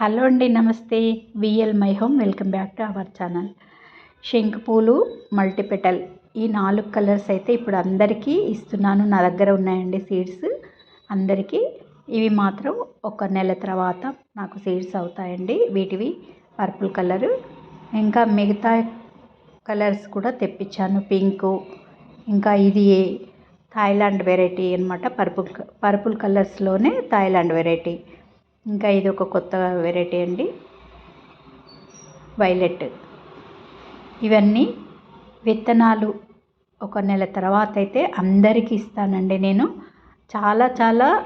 Hello అండి నమస్తే. VL my home welcome back to our channel. శంకు పూలు మల్టీపెటల్ ఈ నాలుగు కలర్స్ అయితే ఇప్పుడు అందరికీ ఇస్తున్నాను. నా దగ్గర ఉన్నాయండి సీడ్స్. అందరికీ ఇవి మాత్రం ఒక నెల తర్వాత నాకు సీడ్స్ అవుతాయండి. వీటివి పర్పుల్ కలరు. ఇంకా మిగతా కలర్స్ కూడా తెప్పించాను. పింకు ఇంకా ఇది థాయిలాండ్ వెరైటీ అనమాట పర్పుల్ పర్పుల్ కలర్స్లోనే థాయిలాండ్ వెరైటీ. ఇంకా ఇది ఒక కొత్త వెరైటీ అండి. వైలెట్ ఇవన్నీ విత్తనాలు ఒక నెల తర్వాత అయితే అందరికీ ఇస్తానండి నేను. చాలా చాలా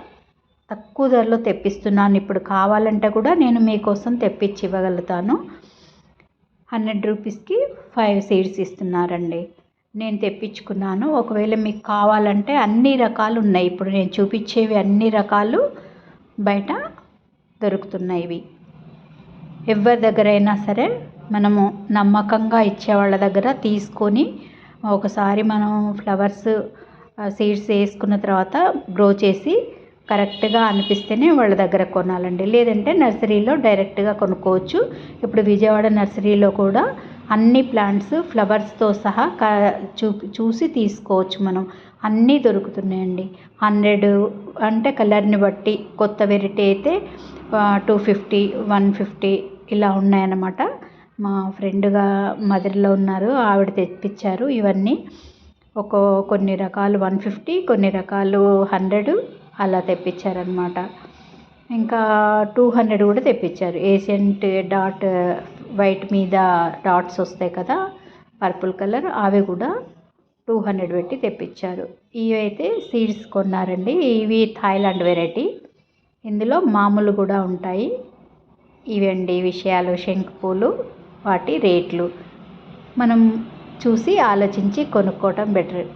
తక్కువ ధరలో తెప్పిస్తున్నాను. ఇప్పుడు కావాలంటే కూడా నేను మీకోసం తెప్పించి ఇవ్వగలుగుతాను. హండ్రెడ్ రూపీస్కి ఫైవ్ సీడ్స్ ఇస్తున్నారండి. నేను తెప్పించుకున్నాను. ఒకవేళ మీకు కావాలంటే అన్ని రకాలు ఉన్నాయి. ఇప్పుడు నేను చూపించేవి అన్ని రకాలు బయట దొరుకుతున్నాయి ఇవి ఎవరి దగ్గరైనా సరే మనము నమ్మకంగా ఇచ్చే వాళ్ళ దగ్గర తీసుకొని ఒకసారి మనం ఫ్లవర్స్ సీడ్స్ వేసుకున్న తర్వాత గ్రో చేసి కరెక్ట్గా అనిపిస్తేనే వాళ్ళ దగ్గర కొనాలండి. లేదంటే నర్సరీలో డైరెక్ట్గా కొనుక్కోవచ్చు. ఇప్పుడు విజయవాడ నర్సరీలో కూడా అన్ని ప్లాంట్స్ ఫ్లవర్స్తో సహా క చూ చూసి తీసుకోవచ్చు మనం. అన్నీ దొరుకుతున్నాయండి. హండ్రెడ్ అంటే కలర్ని బట్టి కొత్త వెరైటీ అయితే టూ ఫిఫ్టీ వన్ ఫిఫ్టీ ఇలా ఉన్నాయన్నమాట. మా ఫ్రెండ్గా మదర్లో ఉన్నారు. ఆవిడ తెప్పించారు ఇవన్నీ. ఒక కొన్ని రకాలు వన్ ఫిఫ్టీ కొన్ని రకాలు హండ్రెడ్ అలా తెప్పించారనమాట ఇంకా టూ హండ్రెడ్ కూడా తెప్పించారు. ఏషియంట్ డాట్ వైట్ మీద డాట్స్ వస్తాయి కదా పర్పుల్ కలర్ అవి కూడా టూ హండ్రెడ్ పెట్టి తెప్పించారు. ఇవి అయితే సీడ్స్ కొన్నారండి. ఇవి థాయిలాండ్ వెరైటీ. ఇందులో మామూలు కూడా ఉంటాయి. ఇవండి విషయాలు శంకుపూలు వాటి రేట్లు. మనం చూసి ఆలోచించి కొనుక్కోవటం బెటర్.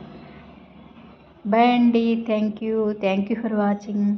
బాయ్ అండి. Thank you. Thank you for watching.